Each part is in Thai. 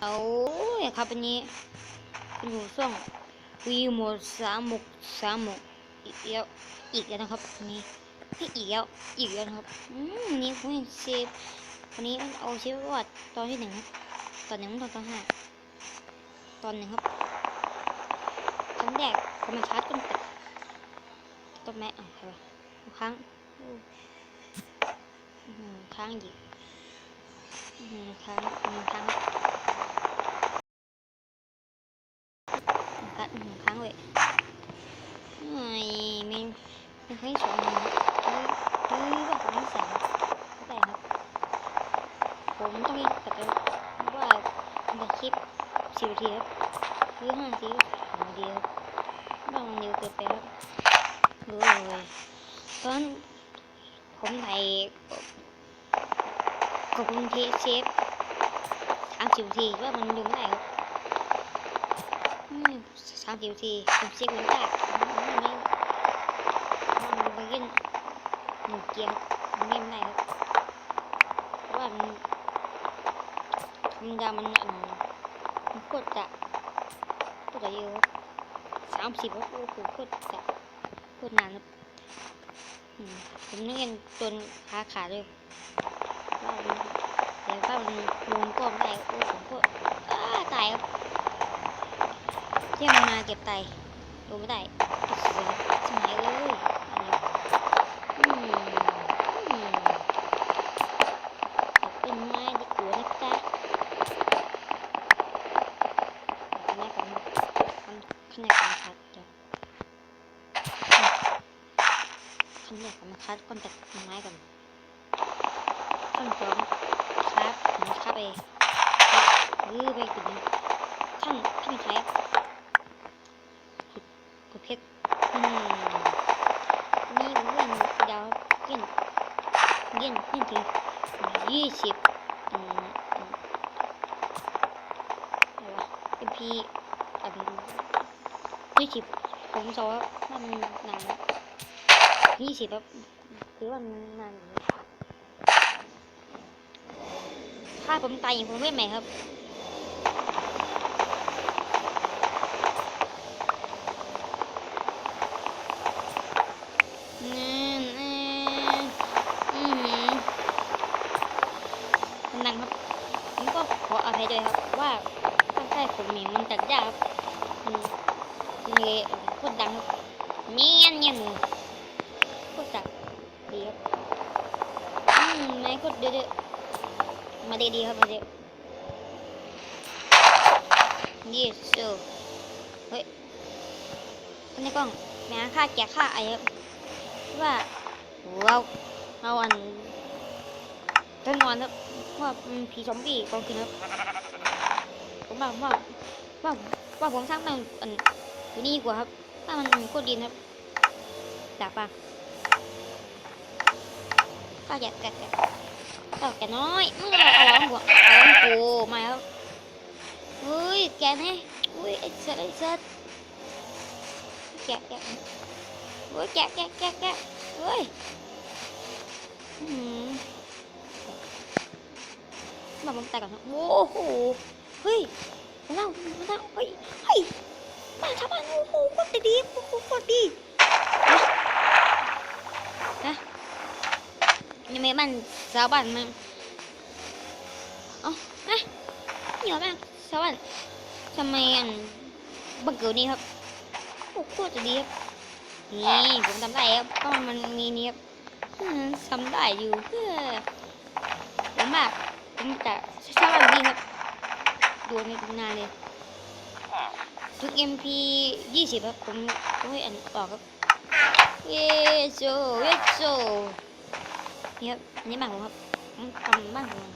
เอาครับอันนี้เป็นหูส่วงวีโมดสามหมกสามหมกอีกแล้วอีกแล้วนะครับอันนี้ให้อีกแล้วอีกแล้วนะครับอืมนี่ผมเห็นเซฟวันนี้มันเอาเซฟวอดตอนที่หนึ่งครับตอนหนึ่งตอนตอนห้าตอนหนึ่งครับครั้งแรกเขามาชาร์จกันแต่ต้นไม้อะใช่ปะครั้งอู้อื้อหือค้าง กอื้อหือค้างอื้อหือค้ง cắt một tháng vậy này mình mình thấy sợ mình cứ cứ vào cái sản cái này ผมต้องมีแต่ว่าในคลิปสิบนาทีครับหรือห้านาทีสามนาทีครับบางมันเร็วเกินไปครับรู้เลยตอนผมถ่ายกับคุณเทเชฟ สามสิบทีว่ามันดูไม่ได้ครับสามสิบทีผมเช็คมันได้มันไม่มันไปเล่นหนึ่งเกียร์มันไม่ได้ครับเพราะว่ามันธรรมดามันอันมันโคตรจะโคตรจะเยอะสามสิบครับโอ้โหโคตรจะโคตรนานครับผมนึกเองจนขาขาดเลยว่า มันแต่ว่ามันลงก็ไม่ได้โอ้ผมก็อ้าตายครับเที่ยงมาเก็บไตลงไม่ได้เสียสมัยเลยอันนี้อืมอืมตัดต้นไม้กไม้กันทำขนาดกันคัดจ้ะขั้นแรกกันมาคัดก่อนตัดต้นไม้ก่อนขั้นสอง ผมครับไปหรือไปถึงขั้นขั้นใช้กดเพชรอืมนี่ผมเล่นดาวเล่นเล่นเล่นถึงยี่สิบอืมอืมอะไรวะเอ็มพีอันยี่สิบผมสอบว่ามันนานยี่สิบแบบคือว่ามันนานอยู่ ถ้าผมตายอย่างผมเล่นใหม่ครับนี่นี่อือหืมดังครับ ผมก็ขออภัยด้วยครับ ว่าข้างใต้ผมนี่มันจัดยากครับอืมเลยโคตรดังครับเงี้ยนเงี้ยนหนูโคตรจัดดีครับ อืมไม่โคตรเดือด ดีดีๆครับมาดียี่สิบเฮ้ยนในกล้องแม่ค่าแกะค่าไอ้ครับว่าเราเอาอันต้นนอนครับว่าผีซอมบี้กองกินครับผมว่าว่าว่าว่าผมสร้างบ้านอันอยู่นี่ดีกว่าครับบ้านมันโคตรดีนครับจากปะป้าแกะแกะแกะ เอาแกะน้อยมึงเอาเอาหัวเอาหัวกูมาแล้วเฮ้ยแกะแน่อุ้ยไอ้เสัตว์ไอ้เสัตว์แกะแกะเฮ้ยแกะแกะแกะแกะเฮ้ยอืมมาผมแตกก่อนนะโอ้โหเฮ้ยมาเล่ามาเล่าเฮ้ยเฮ้ยบ้านชาวบ้านโอ้โหโคตรดีโอ้โหโคตรดีนะ ยังไม่บ้านชาวบ้านมันเอ้านะนี่เหรอแม่ชาวบ้านทำไมอันบังเกิดนี้ครับโอ้โคตรจะดีครับนี่ผมทำได้ครับก็มันมีนี่ครับทำได้อยู่เพื่อผมแบบผมจะชอบแบบนี้ครับดูในนานเลยทุก MP ยี่สิบครับผมก็ให้อันออกครับเยโซเยโซ นี่ครับอันนี้บ้านผมครับทำบ้านผม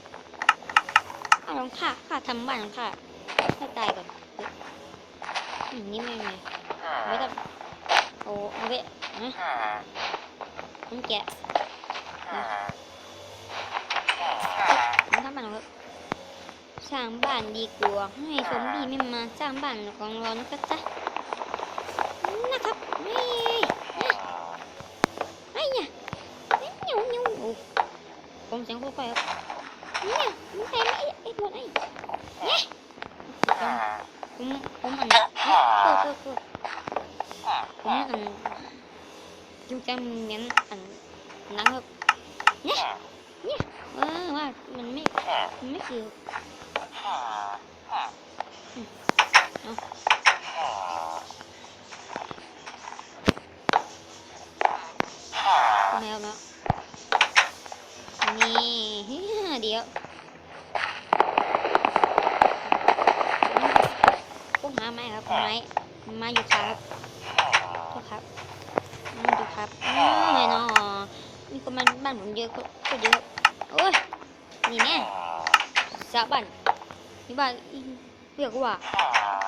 บ้านของข้าข้าทำบ้านของข้าให้ตายก่อนอืมนี่ไม่ไม่ไม่ต้องโอ้เอาไปนะผมแกะนะผมทำบ้านครับสร้างบ้านดีกว่าให้ซอมบีไม่มาสร้างบ้านของเรานะครับจ๊ะนะครับไ kayak iya minta ini eh buat ai ya um um an ku ku ku um an chúng ta nhắn an nắng hợp nhé. Nhé. Ờ mà mình mới mình mới chịu ừ. mèo mèo. Nè เดี๋ยวพวกหาไม้ครับไม้ไม้อยู่ครับดูครับดูครับนี่เนาะมีคนมาบ้านผมเยอะก็เยอะโอ้ยนี่แน่สาบันนี่บ้านเรียกว่า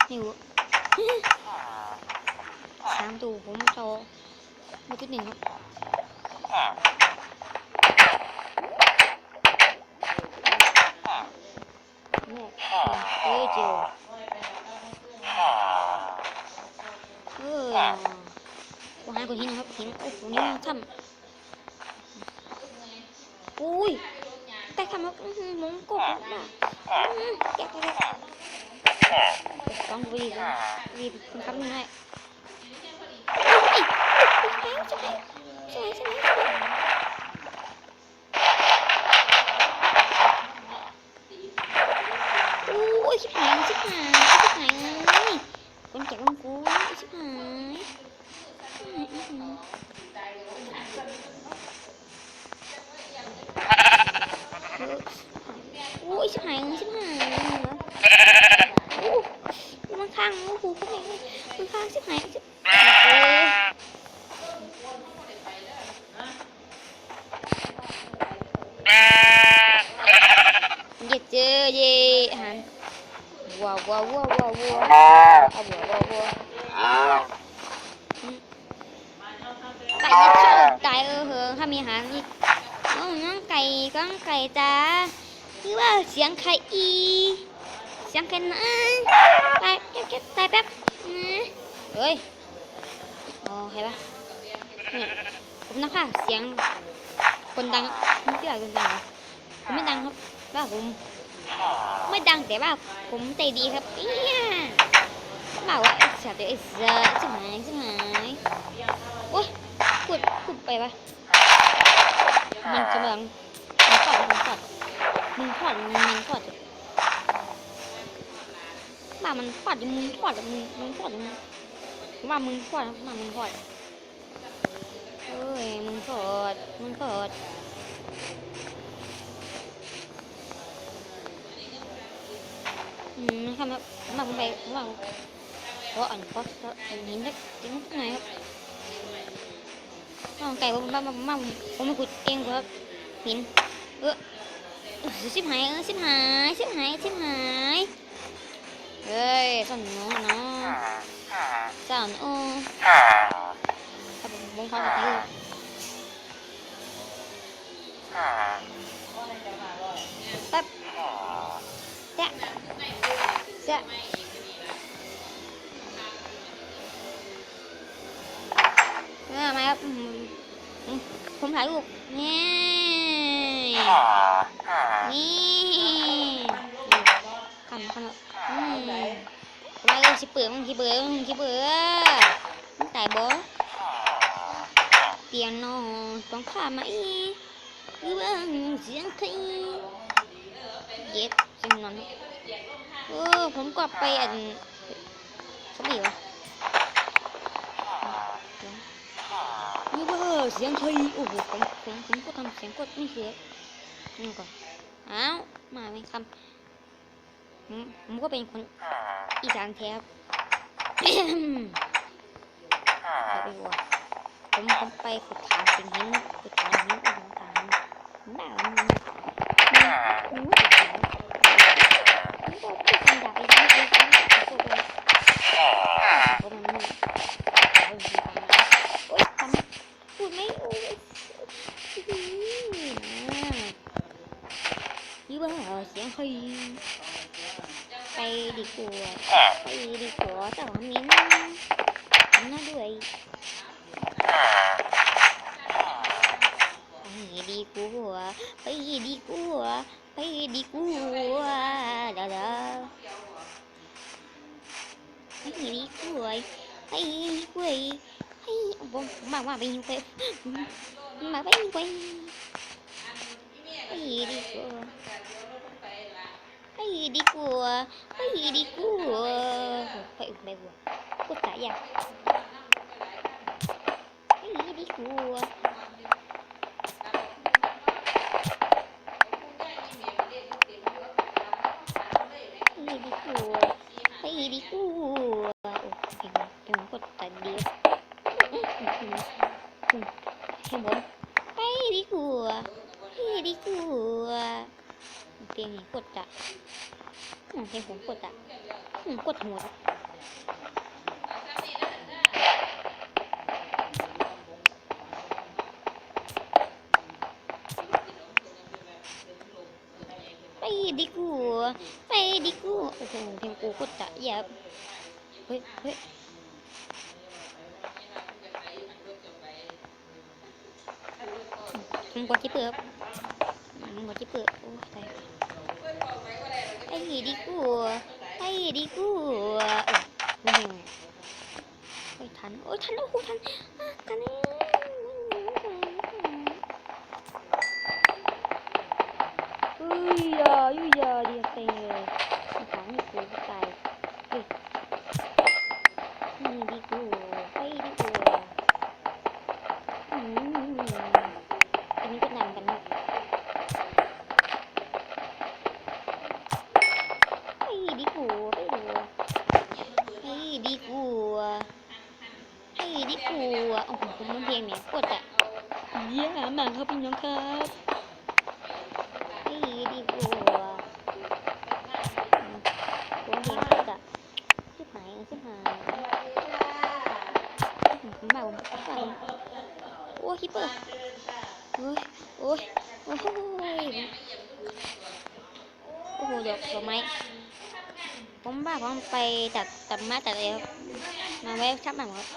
หิวสามตัวผมโชว์มาจุดหนึ่งครับ แม่เอ้ยเจียวเออวางคนหินครับหินโอ้โหนี่มันทำอุ้ยแต่ทำแล้วมงกบอะแกะแกะแกะลองดูดีดคุณครับนี่ให้เฮ้ยใช่ไหมใช่ไหมใช่ไหมใช่ไหม xếp hài xếp hài ngay con chạy con cuốn xếp hài วัววัววัววัววัวเอาวัววัววัวไก่ก็เชอดไก่เออเหอข้ามีหางอีกน้องน้องไก่ก้องไก่จ้าคือว่าเสียงไข่อีเสียงไข่นะตายแป๊บตายแป๊บนะเฮ้ยอ๋อใครปะผมนะค่ะเสียงคนดังไม่ใช่คนดังหรอผมไม่ดังครับบ้าผม ไม่ดังแต่ว่าผมใจดีครับเอี้ยบอกว่าไอ้สัตว์ไอ้เสือชิบหายชิบหายโอ๊ยพูดพูดไปปะมันกำลังมันปอดมันปอดมึงพอดมึงมึงพอดบ้ามันพอดมึงพอดมึงมึงพอดมึงว่ามึงพอดว่ามึงพอดเอ้ยมึงพอดมึงพอด อืมครับมามาผมไปว่าเพราะอันเพราะอันนี้นักจริงไงครับน้องไก่ผมมามามาผมมาขุดเองครับหินเออชิบหายเออชิบหายชิบหายชิบหายเฮ้ยสั่นน้องเนาะสั่นโอ้ถ้าผมมองควาแบบนี้แป๊บแจ๊ะ แจ๊ะเออมาครับอืมอืมผมถ่ายรูปนี่นี่คำคำอืมมาเลยสิเปื่อยมึงสิเปื่อยมึงสิเปื่อยมึงตายบ่เตียงนอนต้องข้ามมาอีหรือว่าเสียงใครเย็ดเสียงนอน เออผมก็ไปอันเขาบีวะหรือว่าเสียงใครโอ้โหผมผมผมก็ทำเสียงกดไม่เสียนี่ก่อนอ้าวมาไหมคำผมผมก็เป็นคนอีสานแท้ครับไปวัวผมผมไปขุดฐานสิ่งหินขุดฐานหินขุดฐานบ้ามันมันมันไม่ติดแล้วผมก็พูดคำหยาบไปเรื่อยๆผมก็เลยผมมันไม่โอ๊ ยคำพูดไม่โอ้ยนะยี่ว่าเสียงใครไปดีกว่าไปดีกว่าแต่ว่ามิ้นน่าด้วยไปดีกว่าไปดีกว่า ไปดีกว่าดาดาไปดีกว่าไปดีกว่าไปบ่มาว่าไปดีกว่ามาไปดีกว่าไปดีกว่าไปดีกว่าไปดีกว่าไปไปว่ากูตายอะไปดีกว่า ให้ดีกว่าโอ้เพลงเพลงกดตัดดีให้ผมไปดีกว่าไปดีกว่าเพลงนี้กดอะอืมเพลงผมกดอะกดหม ดไปดีกว่าไปดีกว่าโอ้โหเพลงกูกดอะอย่าเฮ้ยเฮ้ยมึงกดที่เปิดมึงกดที่เปิดโอ้ตายไปดีกว่าไปดีกว่าโอ้โหเฮ้ยทันโอ้ยทันโอ้โหทันอะทันนี่เฮ้ยอย่าอยู่อย่าเดียวเต็งเลยสงสารนี่กูก็ตายเฮ้ยนี่ดีกว่าไปดีกว่าอืมอันนี้ก็นำกันนะไปดีกว่าไปดูไปดีกว่าไปดีกว่าโอ้โหผมมันเพลงเนี่ยกดอะเยี่ยมมาก ครับพี่น้องครับไปดีกว่าอืมผมเพลงกดอะชิบหายชิบหายอืมผมมาผมผมมาผมโอ้ยคิปเปอร์โอ้ยโอ้ยโอ้ยโอ้โหดอกดอกไม้ผมบ้าผมไปตัดตัดไม้ตัดอะไรครับมาไว้ชับบ้านครับ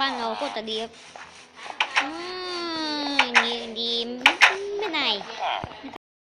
บ้านเราโคตรดีครับ อืมไม่ไหน